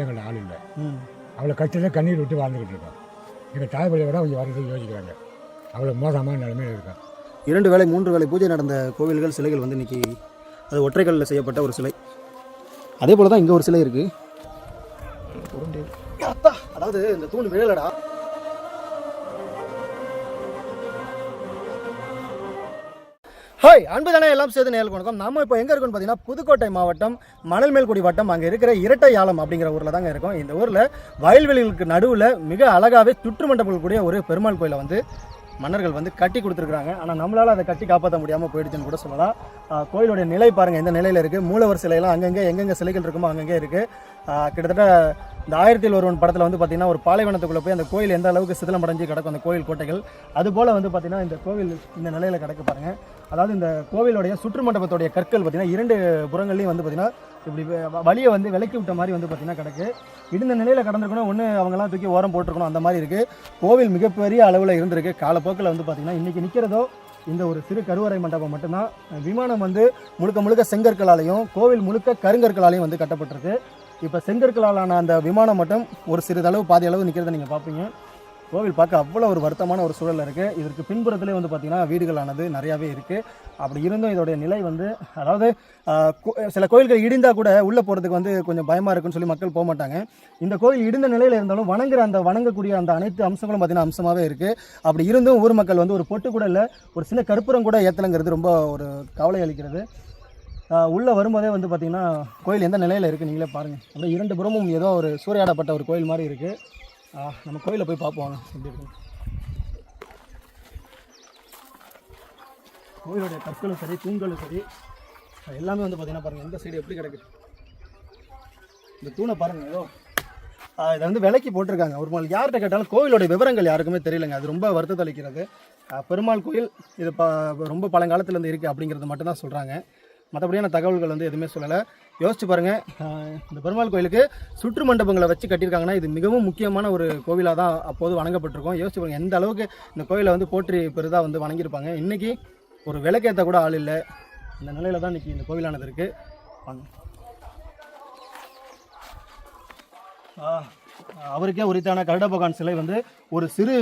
எங்கள்ட்ட ஆள் இல்லை. அவளை கட்டில கண்ணீர் விட்டு வாழ்ந்துக்கிட்டு இருக்கோம். எங்கள் தாய்மொழியை விட அவங்க வரது யோசிக்கிறாங்க. அவ்வளோ மோசமான நிலைமையில் இருக்கோம் இரண்டு வேளை மூன்று வேளை பூஜை நடந்த கோவில்கள் சிலைகள் வந்து இன்னைக்கு அது ஒற்றைக்கல்லில் செய்யப்பட்ட ஒரு சிலை. அதே போல தான் இங்கே ஒரு சிலை இருக்கு. அத்தா, அதாவது இந்த தூண் விழலடா. ஹாய் அன்புதானே எல்லாம் சேர்த்து நேரில் வணக்கம் நம்ம இப்போ எங்கே இருக்கோம்னு பார்த்தீங்கன்னா புதுக்கோட்டை மாவட்டம் மணல்மேல்குடி வட்டம் அங்கே இருக்கிற இரட்டை ஆலம் அப்படிங்கிற ஊரில் தாங்க இருக்கும். இந்த ஊரில் வயல்வெளிகளுக்கு நடுவில் மிக அழகாகவே சுற்றுமண்டபங்கள் கூடிய ஒரு பெருமாள் கோயிலை வந்து மன்னர்கள் வந்து கட்டி கொடுத்துருக்காங்க ஆனால் நம்மளால் அதை கட்டி காப்பாற்ற முடியாமல் போயிடுச்சுன்னு கூட சொல்லலாம். கோயிலுடைய நிலை பாருங்கள் எந்த நிலையில் இருக்குது மூலவர் சிலையெல்லாம் அங்கங்கே எங்கெங்கே சிலைகள் இருக்குமோ அங்கங்கே இருக்குது கிட்டத்தட்ட இந்த ஆயிரத்தில் ஒருவன் படத்தில் வந்து பார்த்திங்கன்னா ஒரு பாலைவனத்துக்குள்ளே போய் அந்த கோயில் எந்த அளவுக்கு சிதிலம் அடைஞ்சு கிடக்கும் அந்த கோயில் கோட்டைகள். அதுபோல் வந்து பார்த்திங்கன்னா இந்த கோவில் இந்த நிலையில் கிடக்கு பாருங்கள் அதாவது இந்த கோவிலுடைய சுற்று மண்டபத்துடைய கற்கள் பார்த்தீங்கன்னா இரண்டு புறங்கள்லையும் வந்து பார்த்தீங்கன்னா இப்படி வ- வழியை வந்து விலக்கி விட்ட மாதிரி வந்து பார்த்தீங்கன்னா கிடக்கு. இடிந்த நிலையில் கடந்திருக்கணும் ஒன்று அவங்கெல்லாம் தூக்கி ஓரம் போட்டிருக்கணும் அந்த மாதிரி இருக்குது கோவில் மிகப்பெரிய அளவில் இருந்திருக்கு. காலப்போக்கில் வந்து பார்த்தீங்கன்னா இன்றைக்கி நிற்கிறதோ இந்த ஒரு சிறு கருவறை மண்டபம் மட்டும்தான். விமானம் வந்து முழுக்க முழுக்க செங்கற்களாலையும் கோவில் முழுக்க கருங்கற்களாலையும் வந்து கட்டப்பட்டிருக்கு. இப்போ செங்கற்களாலான அந்த விமானம் மட்டும் ஒரு சிறிதளவு பாதி அளவு நிற்கிறத நீங்கள் பார்ப்பீங்க. கோவில் பார்க்க அவ்வளோ ஒரு வருத்தமான ஒரு சூழல் இருக்குது இதற்கு பின்புறத்திலே வந்து பார்த்திங்கன்னா வீடுகளானது நிறையாவே இருக்குது அப்படி இருந்தும் இதோடைய நிலை வந்து அதாவது கோ- சில கோயில்கள் இடிந்தால் கூட உள்ளே போகிறதுக்கு வந்து கொஞ்சம் பயமாக இருக்குன்னு சொல்லி மக்கள் போக மாட்டாங்க. இந்த கோயில் இடிந்த நிலையில் இருந்தாலும் வணங்குற அந்த வணங்கக்கூடிய அந்த அனைத்து அம்சங்களும் பார்த்திங்கன்னா அம்சமாகவே இருக்குது அப்படி இருந்தும் ஊர் மக்கள் வந்து ஒரு பொட்டு கூட இல்லை ஒரு சின்ன கற்பூரம் கூட ஏற்றலைங்கிறது ரொம்ப ஒரு கவலை அளிக்கிறது. உள்ளே வரும்போதே வந்து பார்த்திங்கன்னா கோயில் எந்த நிலையில் இருக்குது நீங்களே பாருங்கள் அப்படியே இரண்டு புறமும் ஏதோ ஒரு சூறையாடப்பட்ட ஒரு கோயில் மாதிரி இருக்குது நம்ம கோயிலில் போய் பார்ப்போம். எப்படி இருக்கு கோயிலுடைய கற்களும் சரி தூண்களும் சரி எல்லாமே வந்து பார்த்தீங்கன்னா பாருங்கள் எந்த சைடு எப்படி கிடக்கு. இந்த தூணை பாருங்கள் ஏதோ இதை வந்து விலைக்கு போட்டிருக்காங்க. ஒரு நாள் யார்கிட்ட கேட்டாலும் கோவிலோட விவரங்கள் யாருக்குமே தெரியலங்க. அது ரொம்ப வருத்தத்தை அளிக்கிறது பெருமாள் கோயில் இது ப ரொம்ப பழங்காலத்துலேருந்து இருக்குது அப்படிங்கிறது மட்டும்தான் சொல்கிறாங்க மற்றபடியான தகவல்கள் வந்து எதுவுமே சொல்லலை. யோசிச்சு பாருங்கள் இந்த பெருமாள் கோயிலுக்கு சுற்று மண்டபங்களை வச்சு கட்டியிருக்காங்கன்னா இது மிகவும் முக்கியமான ஒரு கோவிலாக தான் அப்போது வணங்கப்பட்டிருக்கும். யோசிச்சு பாருங்கள் எந்த அளவுக்கு இந்த கோயிலை வந்து போற்றி பெரிதாக வந்து வணங்கியிருப்பாங்க. இன்றைக்கி ஒரு விளக்கேற்ற கூட ஆள் இல்லை. இந்த நிலையில் தான் இன்றைக்கி இந்த கோவிலானது இருக்குது அவருக்கே உரித்தான கருடபகவான் சிலை வந்து ஒரு சிறு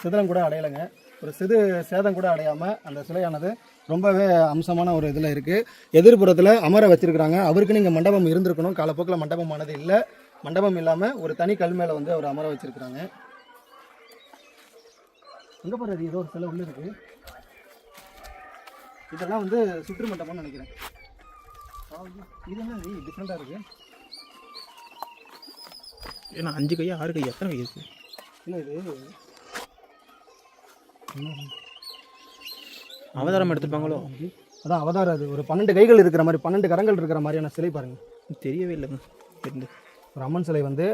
சிதறம் கூட அடையலைங்க. ஒரு சிறு சேதம் கூட அடையாமல் அந்த சிலையானது ரொம்பவே அம்சமான ஒரு இதில் இருக்குது எதிர்ப்புறத்தில் அமர வச்சிருக்கிறாங்க. அவருக்குன்னு இங்கே மண்டபம் இருந்திருக்கணும். காலப்போக்கில் மண்டபமானது இல்லை. மண்டபம் இல்லாமல் ஒரு தனி கல் மேலே வந்து அவர் அமர வச்சிருக்கிறாங்க. எங்கே பாரு அது? ஏதோ ஒரு சிலை உள்ள இருக்கு. இதெல்லாம் வந்து சுற்று மண்டபம்னு நினைக்கிறேன் இது என்ன டிஃப்ரெண்ட்டாக இருக்குது ஏன்னா அஞ்சு கையா ஆறு கையா? எத்தனை கை இருக்கு? இல்லை இது. அவதாரம் எடுத்துருப்பாங்களோ? அதான் அவதாரம் அது. ஒரு பன்னெண்டு கைகள் இருக்கிற மாதிரி பன்னெண்டு கரங்கள் இருக்கிற மாதிரியான சிலை பாருங்க. தெரியவே இல்லைங்க. இருந்து ஒரு அம்மன் சிலை வந்து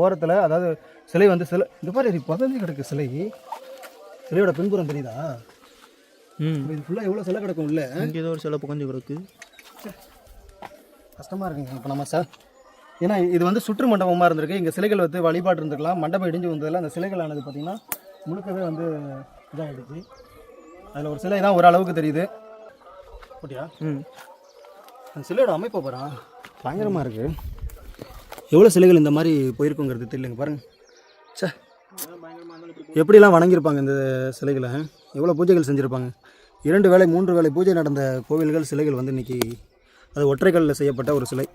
ஓரத்தில் அதாவது சிலை வந்து சிலை இந்த மாதிரி புதஞ்சு கிடக்கு சிலை. சிலையோட பின்புறம் தெரியுதா? ம். இது ஃபுல்லாக எவ்வளோ சிலை கிடக்கும் உள்ள? இங்கே ஏதோ ஒரு சில புகஞ்சு கிடக்கு. கஷ்டமாக இருக்குங்க. இப்போ நம்ம சார் ஏன்னா இது வந்து சுற்று மண்டபமாக இருந்திருக்கு. இங்கே சிலைகள் வந்து வழிபாடு இருந்திருக்கலாம். மண்டபம் இடிஞ்சு வந்ததில் அந்த சிலைகளானது பார்த்திங்கன்னா முழுக்கவே வந்து இதாகிடுச்சு அதில் ஒரு சிலை தான் ஓரளவுக்கு தெரியுது. அப்படியா? ம். அந்த சிலையோட அமைப்பை பாரா. பயங்கரமாக இருக்குது எவ்வளோ சிலைகள் இந்த மாதிரி போயிருக்குங்கிறது தெரியலங்க பாருங்க. சே எப்படிலாம் வணங்கியிருப்பாங்க இந்த சிலைகளை எவ்வளோ பூஜைகள் செஞ்சுருப்பாங்க? இரண்டு வேளை மூன்று வேளை பூஜை நடந்த கோவில்கள் சிலைகள் வந்து இன்னைக்கு அது ஒற்றைக்கல்லில் செய்யப்பட்ட ஒரு சிலை.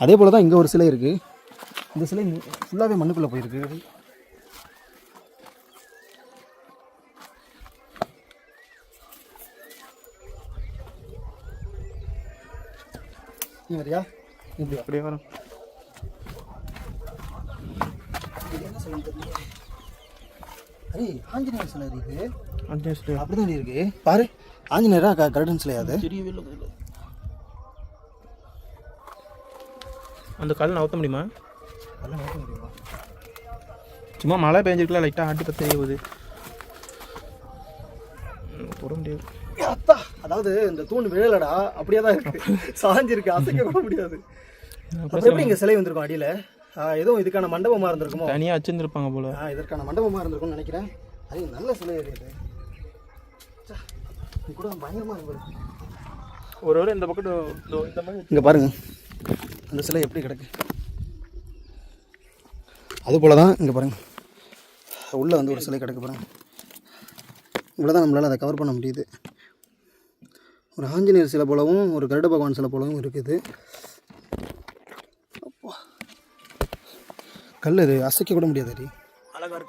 அதே போல் தான் இங்கே ஒரு சிலை இருக்குது இந்த சிலை ஃபுல்லாகவே மண்ணுக்குள்ளே போயிருக்கு. நீ வரியா இப்படியா அப்படியே வரும் அரே ஆஞ்சநேயர் சிலை இருக்கு அஞ்சு சிலை அப்படிதான் இருக்கு பாரு ஆஞ்சநேயரா க கருடன் சிலை அது தெரியவே இல்லை. அந்த கால் நவுத்த முடியுமா முடியுமா சும்மா மழை பெஞ்சிருக்கலாம் லைட்டாக ஆட்டி பத்த போகுது முடியாது அத்தா அதாவது இந்த தூண் விழலடா அப்படியே தான் இருக்கு. சாஞ்சிருக்கு அசைக்க கூட முடியாது. அப்ப எப்படி இங்க சிலை வந்திருக்கும் அடியில? ஆ, எதுவும் இதுக்கான மண்டபமா இருந்திருக்குமோ? தனியாக வச்சுருந்துருப்பாங்க போல. ஆ, இதற்கான மண்டபமா இருந்திருக்கும்னு நினைக்கிறேன். அது நல்ல சிலை அது. இது கூட பயங்கரமா இருக்கு ஒரு வேளை இந்த பக்கம் இதோ இந்த மாதிரி இங்க பாருங்க. அந்த சிலை எப்படி கிடக்கு? அதுபோல் தான் இங்கே பாருங்கள் உள்ளே வந்து ஒரு சிலை கிடக்கு பாருங்க. இவ்வளோ தான் நம்மளால் அதை கவர் பண்ண முடியுது. ஒரு ஆஞ்சநேயர் சிலை போலவும் ஒரு கருட பகவான் சிலை போலவும் இருக்குது. அப்பா. கல் இது அசைக்க கூட முடியாது அடி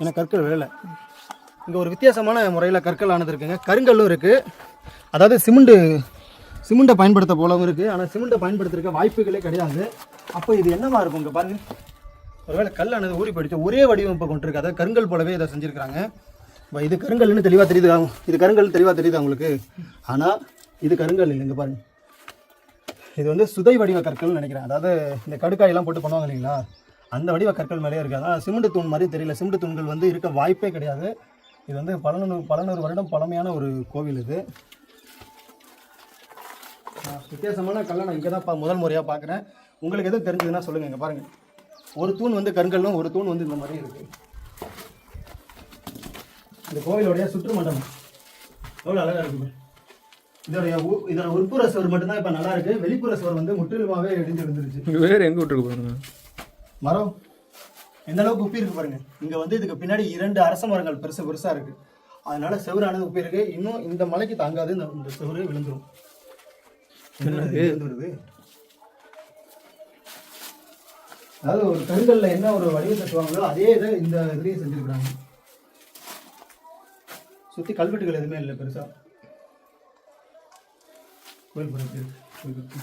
ஏன்னா கற்கள் விழலை. இங்கே ஒரு வித்தியாசமான முறையில் கற்கள் ஆனது இருக்குங்க. கருங்கல்லும் இருக்குது அதாவது சிமெண்ட்டு சிமெண்ட்டை பயன்படுத்த போலவும் இருக்குது ஆனால் சிமெண்ட்டை பயன்படுத்திருக்க வாய்ப்புகளே கிடையாது. அப்போ இது என்னவா இருக்கும் இங்கே பாருங்க. ஒருவேளை கல்லானது ஊறி போயிடுச்சு. ஒரே வடிவமைப்பை கொண்டிருக்கு. அதாவது கருங்கல் போலவே இதை செஞ்சுருக்காங்க இப்போ இது கருங்கல்னு தெளிவாக தெரியுது? இது கருங்கல் தெளிவாக தெரியுது அவங்களுக்கு ஆனால் இது கருங்கல் இல்லை இங்கே பாருங்க. இது வந்து சுதை வடிவ கற்கள்னு நினைக்கிறேன். அதாவது இந்த கடுக்காயெல்லாம் போட்டு பண்ணுவாங்க இல்லைங்களா? அந்த வடிவ கற்கள் மேலேயே இருக்குது ஆனால் சிமெண்ட் தூண் மாதிரி தெரியல. சிமெண்ட் தூண்கள் வந்து இருக்க வாய்ப்பே கிடையாது. இது வந்து பலநூறு பலநூறு வருடம் பழமையான ஒரு கோவில் இது. வித்தியாசமான கல்லை நான் இங்கே தான் முதல் முறையாக பார்க்குறேன். உங்களுக்கு எதுவும் தெரிஞ்சதுன்னா சொல்லுங்கள் இங்கே பாருங்கள் ஒரு தூண் வந்து கருங்கல்லும் ஒரு தூண் வந்து இந்த மாதிரி இருக்குது இந்த கோவிலுடைய சுற்றுமண்டலம் எவ்வளோ அழகாக இருக்குது இதோடைய இதோட உட்புற சுவர் மட்டும்தான் இப்போ நல்லா இருக்கு. வெளிப்புற சுவர் வந்து முற்றிலுமாவே இடிஞ்சு விழுந்துருச்சு வேறு எங்கே விட்டுருக்கு பாருங்க. மரம். எந்த அளவுக்கு உப்பி இருக்கு பாருங்க. இங்க வந்து இதுக்கு பின்னாடி இரண்டு அரச மரங்கள் பெருசு பெருசா இருக்கு. அதனால செவரானது உப்பி இருக்கு. இன்னும் இந்த மலைக்கு தாங்காது இந்த செவரு விழுந்துரும். என்னது விழுந்து வருது அதாவது ஒரு கருங்கல்ல என்ன ஒரு வடிவத்தை சொல்லுவாங்களோ அதே இதை இந்த இதுலயும் செஞ்சிருக்காங்க சுத்தி கல்வெட்டுகள் எதுவுமே இல்லை பெருசா. கோயில் புறம் எப்படி இருக்கு?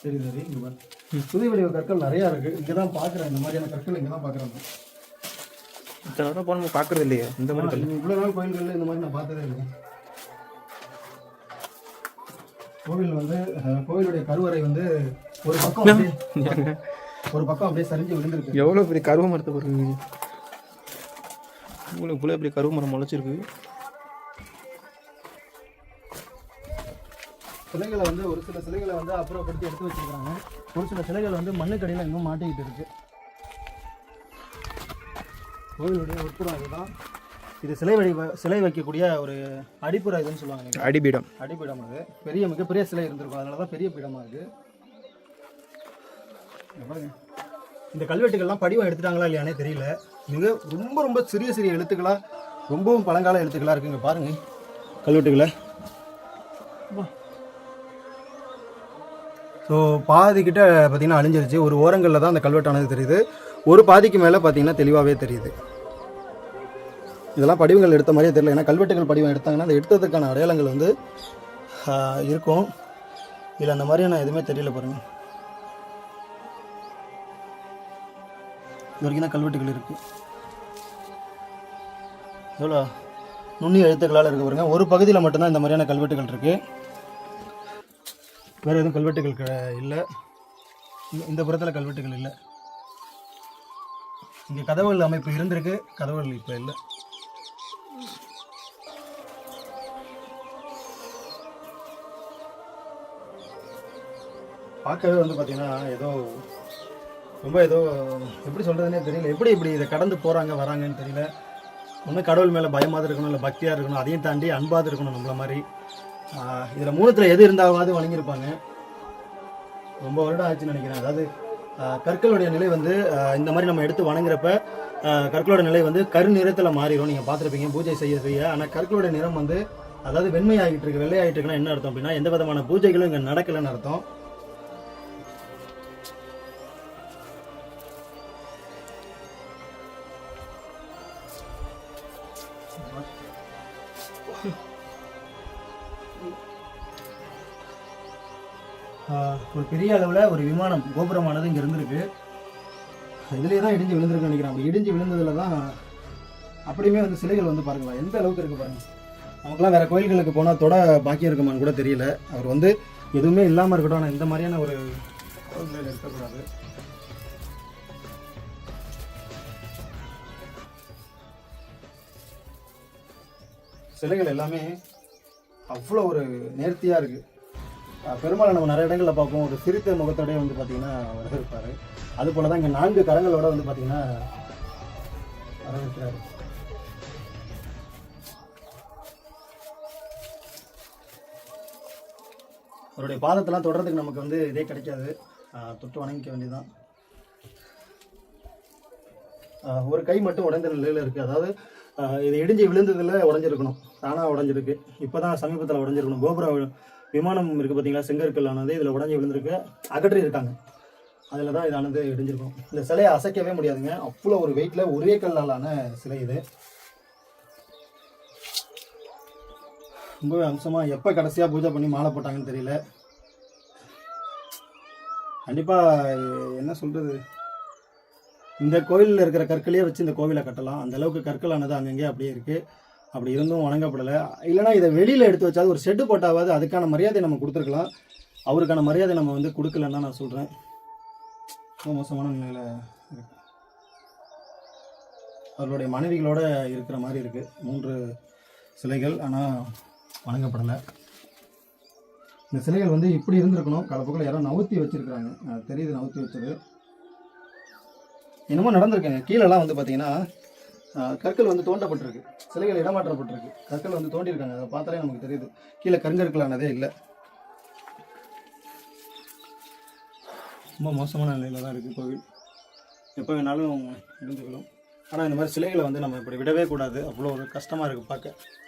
சரி சரி இங்க சுதை வடிவ கற்கள் நிறையா இருக்கு இங்கே தான் பார்க்குறேன் இந்த மாதிரியான கற்கள் இங்கே தான் பார்க்குறேன் இத்தனை வரை போன பார்க்குறது இல்லையே இந்த மாதிரி இவ்வளோ நாள் கோயில்களில் இந்த மாதிரி நான் பார்த்ததே இல்லை கோவில் வந்து கோவிலுடைய கருவறை வந்து ஒரு பக்கம் அப்படியே ஒரு பக்கம் அப்படியே சரிஞ்சு விழுந்திருக்கு. எவ்வளோ பெரிய கருவ மரத்தை பாருங்க. உங்களுக்கு இவ்வளோ பெரிய கருவ மரம் முளைச்சிருக்கு. சிலைகளை வந்து ஒரு சில சிலைகளை வந்து அப்புறப்படுத்தி எடுத்து வச்சிருக்காங்க ஒரு சில சிலைகள் வந்து மண்ணுக்கடியில் இன்னும் மாட்டிக்கிட்டு இருக்கு. கோவிலுடைய உட்புறம் இதுதான் இது சிலை வடி சிலை வைக்கக்கூடிய ஒரு அடிப்புற இதுன்னு சொல்லுவாங்க? அடிபீடம். அடிப்பீடம் அது. பெரிய மிகப்பெரிய சிலை இருந்திருக்கும். அதனால தான் பெரிய பீடமாக இருக்கு இங்க பாருங்க. இந்த கல்வெட்டுகள்லாம் படிவம் எடுத்துட்டாங்களா இல்லையானே தெரியல. மிக ரொம்ப ரொம்ப சிறிய சிறிய எழுத்துக்களா ரொம்பவும் பழங்கால எழுத்துக்களா இருக்குங்க பாருங்க. கல்வெட்டுகளை. ஸோ பாதிக்கிட்ட பார்த்திங்கன்னா பார்த்தீங்கன்னா அழிஞ்சிருச்சு. ஒரு ஓரங்களில் தான் அந்த கல்வெட்டானது தெரியுது. ஒரு பாதிக்கு மேலே பார்த்தீங்கன்னா தெளிவாகவே தெரியுது. இதெல்லாம் படிவங்கள் எடுத்த மாதிரியே தெரியல. ஏன்னா கல்வெட்டுகள் படிவம் எடுத்தாங்கன்னா அந்த எடுத்ததுக்கான அடையாளங்கள் வந்து இருக்கும். இதில் அந்த மாதிரியான எதுவுமே தெரியல பாருங்க. இது வரைக்கும் தான் கல்வெட்டுகள் இருக்குது எவ்வளோ? நுண்ணி எழுத்துக்களால் இருக்க பாருங்க. ஒரு பகுதியில் மட்டும்தான் இந்த மாதிரியான கல்வெட்டுகள் இருக்குது வேறு எதுவும் கல்வெட்டுகள் க- இல்லை. இந்த- இந்த புறத்தில் கல்வெட்டுகள் இல்லை. இங்கே கதவுகள் அமைப்பு இருந்திருக்கு கதவுகள் இப்போ இல்லை. பார்க்கவே வந்து பார்த்திங்கன்னா ஏதோ ரொம்ப ஏதோ எப்படி சொல்கிறதுனே தெரியல. எப்படி இப்படி இதை கடந்து போகிறாங்க வராங்கன்னு தெரியல. ஒன்று கடவுள் மேலே பயமாக இருக்கணும் இல்லை பக்தியாக இருக்கணும் அதையும் தாண்டி அன்பாக இருக்கணும் நம்மள மாதிரி. இதில் மூணுத்தில் எது இருந்தாவது வணங்கியிருப்பாங்க ரொம்ப வருடம் ஆச்சுன்னு நினைக்கிறேன். அதாவது கற்களுடைய நிலை வந்து இந்த மாதிரி நம்ம எடுத்து வணங்குறப்ப கற்களோட நிலை வந்து கரு நிறத்தில் மாறிடும் நீங்கள் பார்த்துருப்பீங்க பூஜை செய்ய செய்ய ஆனால் கற்களோட நிறம் வந்து அதாவது வெண்மையாகிட்டு இருக்கு வெள்ளையாகிட்டு இருக்குன்னா என்ன அர்த்தம் அப்படின்னா எந்த விதமான பூஜைகளும் இங்கே நடக்கலைன்னு அர்த்தம். பெரிய அளவில் ஒரு விமானம் கோபுரமானது இங்கே இருந்திருக்கு. இதுலேயே தான் இடிஞ்சு விழுந்திருக்கு நினைக்கிறேன். அப்படி இடிஞ்சு விழுந்ததில் தான் அப்படியுமே வந்து சிலைகள் வந்து பாருங்களேன். எந்த அளவுக்கு இருக்கு பாருங்க. நமக்குலாம் வேற கோயில்களுக்கு போனால் தொட பாக்கியம் இருக்குமான்னு கூட தெரியல. அவர் வந்து எதுவுமே இல்லாமல் இருக்கட்டும். ஆனால் இந்த மாதிரியான ஒரு இருக்கக்கூடாது. சிலைகள் எல்லாமே அவ்வளோ ஒரு நேர்த்தியாக இருக்குது பெருமாளை நம்ம நிறைய இடங்களில் பார்ப்போம். ஒரு சிரித்த முகத்தோடய வந்து பார்த்தீங்கன்னா வரவேற்பார். அது போல தான் இங்கே நான்கு கரங்களோட வந்து பார்த்தீங்கன்னா வரவேற்கிறாரு. அவருடைய பாதத்தெல்லாம் தொடர்றதுக்கு நமக்கு வந்து இதே கிடைக்காது. தொட்டு வணங்கிக்க வேண்டியதுதான். ஒரு கை மட்டும் உடைந்த நிலையில் இருக்குது அதாவது இது இடிஞ்சு விழுந்ததில் உடஞ்சிருக்கணும். தானாக உடஞ்சிருக்கு. இப்போ தான் சமீபத்தில் உடஞ்சிருக்கணும். கோபுரம் விமானம் இருக்குது பார்த்தீங்களா செங்கற்கள் ஆனது இதில் உடஞ்சி விழுந்திருக்கு. அகற்றி இருக்காங்க. அதில் தான் இதானது இடிஞ்சிருக்கும். இந்த சிலையை அசைக்கவே முடியாதுங்க. அவ்வளோ ஒரு வெயிட்டில் ஒரே கல்லாலான சிலை இது. ரொம்பவே அம்சமாக எப்போ கடைசியாக பூஜை பண்ணி மாலை போட்டாங்கன்னு தெரியல. கண்டிப்பாக என்ன சொல்கிறது இந்த கோயிலில் இருக்கிற கற்களையே வச்சு இந்த கோவிலை கட்டலாம். அந்த அளவுக்கு கற்களானது அங்கங்கே அப்படியே இருக்குது அப்படி இருந்தும் வணங்கப்படலை. இல்லைனா இதை வெளியில் எடுத்து வச்சாது ஒரு ஷெட்டு போட்டாவது அதுக்கான மரியாதை நம்ம கொடுத்துருக்கலாம். அவருக்கான மரியாதை நம்ம வந்து கொடுக்கலன்னா தான் நான் சொல்கிறேன் ரொம்ப மோசமான நிலையில் இருக்கு. மனைவிகளோட இருக்கிற மாதிரி இருக்குது மூன்று சிலைகள் ஆனால் வணங்கப்படலை. இந்த சிலைகள் வந்து இப்படி இருந்திருக்கணும். கலப்பக்கம் யாரோ நவுத்தி வச்சிருக்காங்க தெரியுது நவுத்தி வச்சது. என்னமோ நடந்திருக்குங்க. கீழெல்லாம் வந்து பார்த்தீங்கன்னா கற்கள் வந்து தோண்டப்பட்டிருக்கு. சிலைகள் இடமாற்றப்பட்டிருக்கு. கற்கள் வந்து தோண்டியிருக்காங்க. அதை பார்த்தாலே நமக்கு தெரியுது. கீழே கருங்கற்களானதே இல்லை. ரொம்ப மோசமான நிலையில் தான் இருக்குது கோவில். எப்போ வேணாலும் இருந்துக்கலாம் ஆனால் இந்த மாதிரி சிலைகளை வந்து நம்ம இப்படி விடவே கூடாது. அவ்வளோ ஒரு கஷ்டமாக இருக்குது பார்க்க.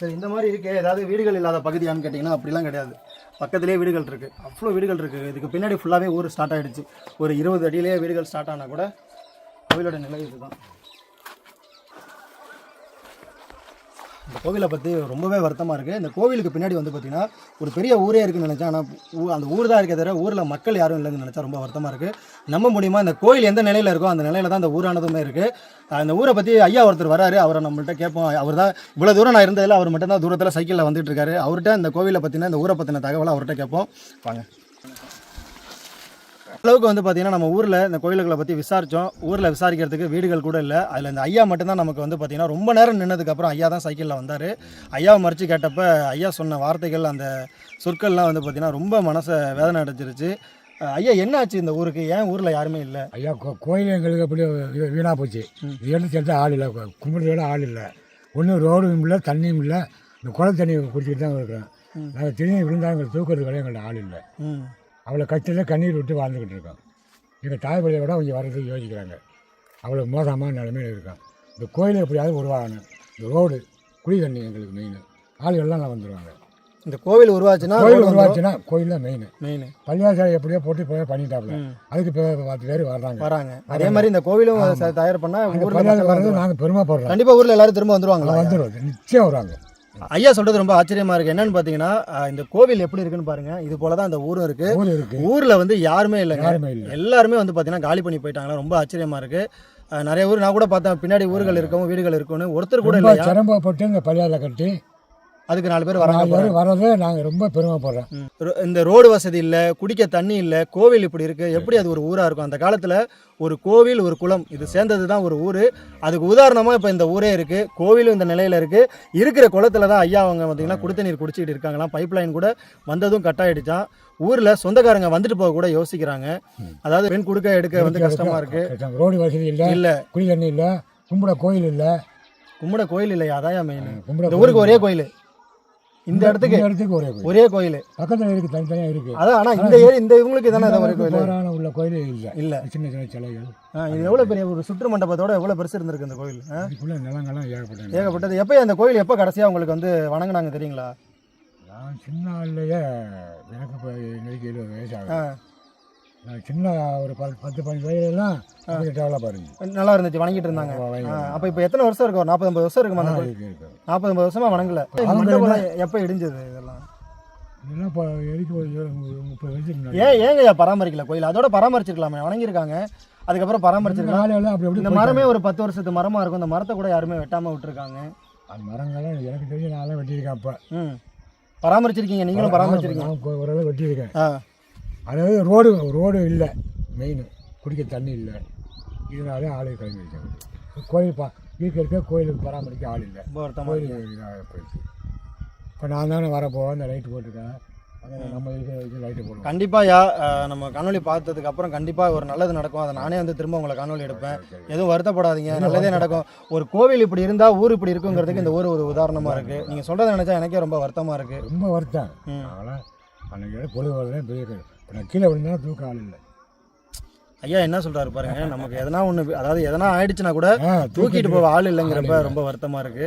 சரி இந்த மாதிரி இருக்கே. ஏதாவது வீடுகள் இல்லாத பகுதியான்னு கேட்டிங்கன்னா அப்படிலாம் கிடையாது. பக்கத்துலேயே வீடுகள் இருக்குது அவ்வளோ வீடுகள் இருக்குது இதுக்கு பின்னாடி ஃபுல்லாகவே ஊர் ஸ்டார்ட் ஆகிடுச்சு ஒரு இருபது அடியிலேயே வீடுகள் ஸ்டார்ட் ஆனால் கூட கோவிலோட நிலை இதுதான். இந்த கோவிலை பற்றி ரொம்பவே வருத்தமாக இருக்குது இந்த கோவிலுக்கு பின்னாடி வந்து பார்த்திங்கன்னா ஒரு பெரிய ஊரே இருக்குன்னு நினச்சேன் ஆனால் ஊ- அந்த ஊர் தான் இருக்கே தவிர ஊரில் மக்கள் யாரும் இல்லைன்னு நினச்சா ரொம்ப வருத்தமாக இருக்குது நம்ப முடியுமா இந்த கோயில் எந்த நிலையில் இருக்கோ அந்த நிலையில் தான் அந்த ஊரானதுமே இருக்குது அந்த ஊரை பற்றி ஐயா ஒருத்தர் வராரு. அவரை நம்மள்ட்ட கேட்போம். அவர் தான் இவ்வளோ தூரம் நான் இருந்ததில் அவர் மட்டும் தான் தூரத்தில் சைக்கிளில் வந்துட்டு இருக்காரு. அவர்கிட்ட இந்த கோவிலை பற்றின இந்த ஊரை பற்றின தகவலை அவர்கிட்ட கேட்போம். வாங்க. அளவுக்கு வந்து பார்த்தீங்கன்னா நம்ம ஊரில் இந்த கோயில்களை பற்றி விசாரித்தோம் ஊரில் விசாரிக்கிறதுக்கு வீடுகள் கூட இல்லை. அதில் இந்த ஐயா மட்டும்தான் நமக்கு வந்து பார்த்தீங்கன்னா ரொம்ப நேரம் நின்னதுக்கப்புறம் ஐயா தான் சைக்கிளில் வந்தார். ஐயாவை மறித்து கேட்டப்ப ஐயா சொன்ன வார்த்தைகள் அந்த சொற்கள்லாம் வந்து பார்த்தீங்கன்னா ரொம்ப மனசை வேதனை அடைச்சிருச்சு அஹ் ஐயா என்ன ஆச்சு இந்த ஊருக்கு? ஏன் ஊரில் யாருமே இல்லை? ஐயா கோயில் எங்களுக்கு அப்படி வீ- வீணாக போச்சு. எடுத்து சேர்த்தா ஆள் இல்லை. கும்பிட்றதோட ஆள் இல்லை. ஒன்றும் ரோடும் இல்லை தண்ணியும் இல்லை. இந்த குளம் தண்ணி குடிச்சிட்டு தான் இருக்கிறோம். நாங்கள் திரும்பி விழுந்தா எங்களுக்கு தூக்கிறது கூட எங்கள்ட்ட ஆள் இல்லை. அவ்வளோ கஷ்டத்தில் கண்ணீர் விட்டு வாழ்ந்துக்கிட்டு இருக்கோம் எங்கள் தாய் பிள்ளைய விட அவங்க வர்றதுக்கு யோசிக்கிறாங்க. அவ்வளோ மோசமான நிலைமையில் இருக்கோம் இந்த கோயில் எப்படியாவது உருவாகணும் இந்த ரோடு குடி தண்ணி எங்களுக்கு மெயின் ஆளுகள்லாம் வந்துடுவாங்க இந்த கோவில் உருவாச்சுன்னா கோயில் உருவாச்சுன்னா கோயில் தான் மெயின் மெயின் பள்ளிவாசல் எப்படியோ போட்டு போய் பண்ணிட்டாப்புல. அதுக்கு பத்து பேர் வர்றாங்க. வராங்க அதே மாதிரி இந்த கோவிலும் தயார் பண்ணால் பள்ளிவாசல் வர்றது நாங்கள் பெருமைப்படுறோம் கண்டிப்பாக ஊரில் எல்லாரும் திரும்ப வந்துருவாங்களா? வந்துடுவோம் நிச்சயம் வருவாங்க. ஐயா சொல்றது ரொம்ப ஆச்சரியமா இருக்கு. என்னன்னு பாத்தீங்கன்னா இந்த கோவில் எப்படி இருக்குன்னு பாருங்க. இது போல தான் இந்த ஊரும் இருக்கு. ஊர் இருக்கு. ஊர்ல வந்து யாருமே இல்லைங்க. யாருமே இல்லை. எல்லாருமே வந்து பாத்தீங்கன்னா காலி பண்ணி போயிட்டாங்களா? ரொம்ப ஆச்சரியமா இருக்கு. நிறைய ஊர் நான் கூட பார்த்தேன் பின்னாடி ஊர்கள் இருக்கவும் வீடுகள் இருக்கும்னு. ஒருத்தர் கூட இல்லையா? சிரமப்பட்டு பள்ளியாசல கட்டி அதுக்கு நாலு பேர் வராங்க பேர் வர்றதே நாங்கள் ரொம்ப பெருமைப்படுறோம். ரோ- இந்த ரோடு வசதி இல்லை குடிக்க தண்ணி இல்லை கோவில் இப்படி இருக்கு எப்படி அது ஒரு ஊரா இருக்கும்? அந்த காலத்துல ஒரு கோவில் ஒரு குளம் இது சேர்ந்தது தான் ஒரு ஊர். அதுக்கு உதாரணமா இப்போ இந்த ஊரே இருக்கு கோவிலும் இந்த நிலையில இருக்கு. இருக்கிற குளத்துல தான் ஐயா அவங்க பார்த்தீங்கன்னா குடித்த நீர் குடிச்சிட்டு இருக்காங்களாம். பைப் லைன் கூட வந்ததும் கட் ஆயிடுச்சான் ஊர்ல சொந்தக்காரங்க வந்துட்டு போக கூட யோசிக்கிறாங்க. அதாவது பெண் கொடுக்க எடுக்க வந்து கஷ்டமா இருக்கு. ரோடு வசதி இல்லை இல்ல. குடி தண்ணி இல்லை கும்பிட கோயில் இல்லை. கும்பிட கோயில் இல்லையா அதாயா மெயின் கும்பிட இந்த ஊருக்கு ஒரே கோயில். இந்த இடத்துக்கு இடத்துக்கு ஒரே கோயில். ஒரே கோயில். பக்கத்தில் இருக்கு தனித்தனியாக இருக்கு. அதான் ஆனா இந்த ஏரி இந்த இவங்களுக்கு தானே ஒரே கோயில்? உள்ள கோயில் இல்லை. இல்ல. சின்ன சின்ன சிலைகள். ஆ, இது எவ்வளோ பெரிய ஒரு சுற்று மண்டபத்தோட எவ்வளோ பெருசு இருந்திருக்கு இந்த கோயில்? ஆ? அதுக்குள்ள நிலங்கள்லாம் ஏகப்பட்ட ஏகப்பட்டது. எப்போ அந்த கோயில் எப்போ கடைசியாக உங்களுக்கு வந்து வணங்குனாங்க தெரியுங்களா? நான் சின்ன ஆள்லையே எனக்கு இப்போ இன்னைக்கு சின்ன ஒரு பத்து பத்து பதினஞ்சு வயதுலாம் டெவலப் ஆயிருந்துச்சு நல்லா இருந்துச்சு வணங்கிட்டு இருந்தாங்க. அப்போ இப்போ எத்தனை வருஷம் இருக்கும் ஒரு நாற்பது வருஷம் இருக்குமா நாற்பது ஐம்பது வருஷமா வணங்கல. எப்போ இடிஞ்சது இதெல்லாம்? ஏன் ஏங்க ஐயா பராமரிக்கல கோயில்? அதோட பராமரிச்சிருக்கலாமே வணங்கியிருக்காங்க. அதுக்கப்புறம் அப்படி இந்த மரமே ஒரு பத்து வருஷத்து மரமா இருக்கும். இந்த மரத்தை கூட யாருமே வெட்டாம விட்டுருக்காங்க. அந்த மரங்கள்லாம் எனக்கு தெரிஞ்சு நான்லாம் வெட்டியிருக்கேன் அப்போ. பராமரிச்சிருக்கீங்க நீங்களும் பராமரிச்சிருக்கீங்க. ஓரளவு வெட்டியிருக்கேன். அதாவது ரோடு ரோடு இல்லை மெயின் குடிக்க தண்ணி இல்லை. இதனாலே ஆளு கிளம்பி இருக்காங்க கோயில் பா இருக்க இருக்க கோயிலுக்கு பராமரிக்க ஆள் இல்லை. ரொம்ப வருத்தமா கோயில் போயிடுச்சு. இப்போ நான் தானே வரப்போ அந்த லைட்டு போட்டிருக்கேன். நம்ம இதுக்கு லைட்டு போடுவோம். கண்டிப்பாக யா நம்ம காணொலி பார்த்ததுக்கு அப்புறம் கண்டிப்பாக ஒரு நல்லது நடக்கும். அதை நானே வந்து திரும்ப உங்களை காணொலி எடுப்பேன். எதுவும் வருத்தப்படாதீங்க. நல்லதே நடக்கும். ஒரு கோவில் இப்படி இருந்தால் ஊர் இப்படி இருக்குங்கிறதுக்கு இந்த ஊர் ஒரு உதாரணமாக இருக்குது நீங்கள் சொல்கிறத நினச்சா எனக்கே ரொம்ப வருத்தமாக இருக்குது ரொம்ப வருத்தம். அதனால் அன்றைக்கி பொழுது பெரிய. இப்ப நான் கீழே விழுந்தா தூக்க ஆள் இல்லை. ஐயா என்ன சொல்றாரு பாருங்க நமக்கு எதனா ஒன்று அதாவது எதனா ஆயிடுச்சுன்னா கூட தூக்கிட்டு போக ஆள் இல்லைங்கிறப்ப ரொம்ப வருத்தமா இருக்கு.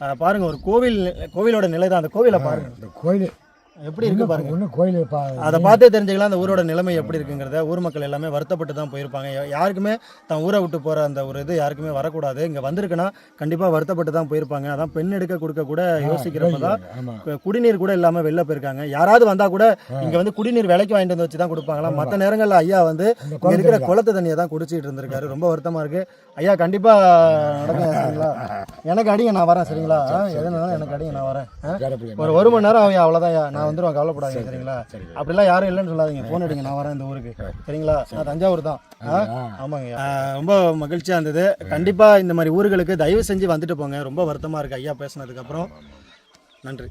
ஆ, பாருங்க ஒரு கோவில் கோவிலோட நிலை தான் அந்த கோவிலை பாருங்க. இந்த கோயில் எப்படி இருக்கு பாருங்க. இன்னும் கோயில் அதை பார்த்தே தெரிஞ்சுக்கலாம் அந்த ஊரோட நிலைமை எப்படி இருக்குங்கிறத. ஊர் மக்கள் எல்லாமே வருத்தப்பட்டு தான் போயிருப்பாங்க. யாருக்குமே தன் ஊரை விட்டு போகிற அந்த ஒரு இது யாருக்குமே வரக்கூடாது. இங்கே வந்திருக்குன்னா கண்டிப்பாக வருத்தப்பட்டு தான் போயிருப்பாங்க. அதான் பெண் எடுக்க கொடுக்க கூட யோசிக்கிறப்ப தான் குடிநீர் கூட இல்லாமல் வெளில போயிருக்காங்க. யாராவது வந்தால் கூட இங்கே வந்து குடிநீர் விலைக்கு வாங்கிட்டு வந்து வச்சு தான் கொடுப்பாங்களா மற்ற நேரங்களில் ஐயா வந்து இங்கே இருக்கிற குளத்து தண்ணியை தான் குடிச்சிட்டு இருந்திருக்காரு. ரொம்ப வருத்தமாக இருக்கு. ஐயா கண்டிப்பாக நடக்குங்க சரிங்களா? எனக்கு அடிங்க நான் வரேன் சரிங்களா? எதுனாலும் எனக்கு அடிங்க நான் வரேன். ஒரு ஒரு மணி நேரம் ஆகும் அவ்வளோதான் நான் வந்துடுவேன் கவலைப்படாதீங்க சரிங்களா? சரி அப்படிலாம் யாரும் இல்லைன்னு சொல்லாதீங்க. ஃபோன் அடிங்க நான் வரேன் இந்த ஊருக்கு. சரிங்களா? நான் தஞ்சாவூர் தான். ஆமாங்க. ரொம்ப மகிழ்ச்சியாக இருந்தது. கண்டிப்பாக இந்த மாதிரி ஊர்களுக்கு தயவு செஞ்சு வந்துட்டு போங்க. ரொம்ப வருத்தமாக இருக்குது ஐயா பேசுனதுக்கப்புறம் நன்றி.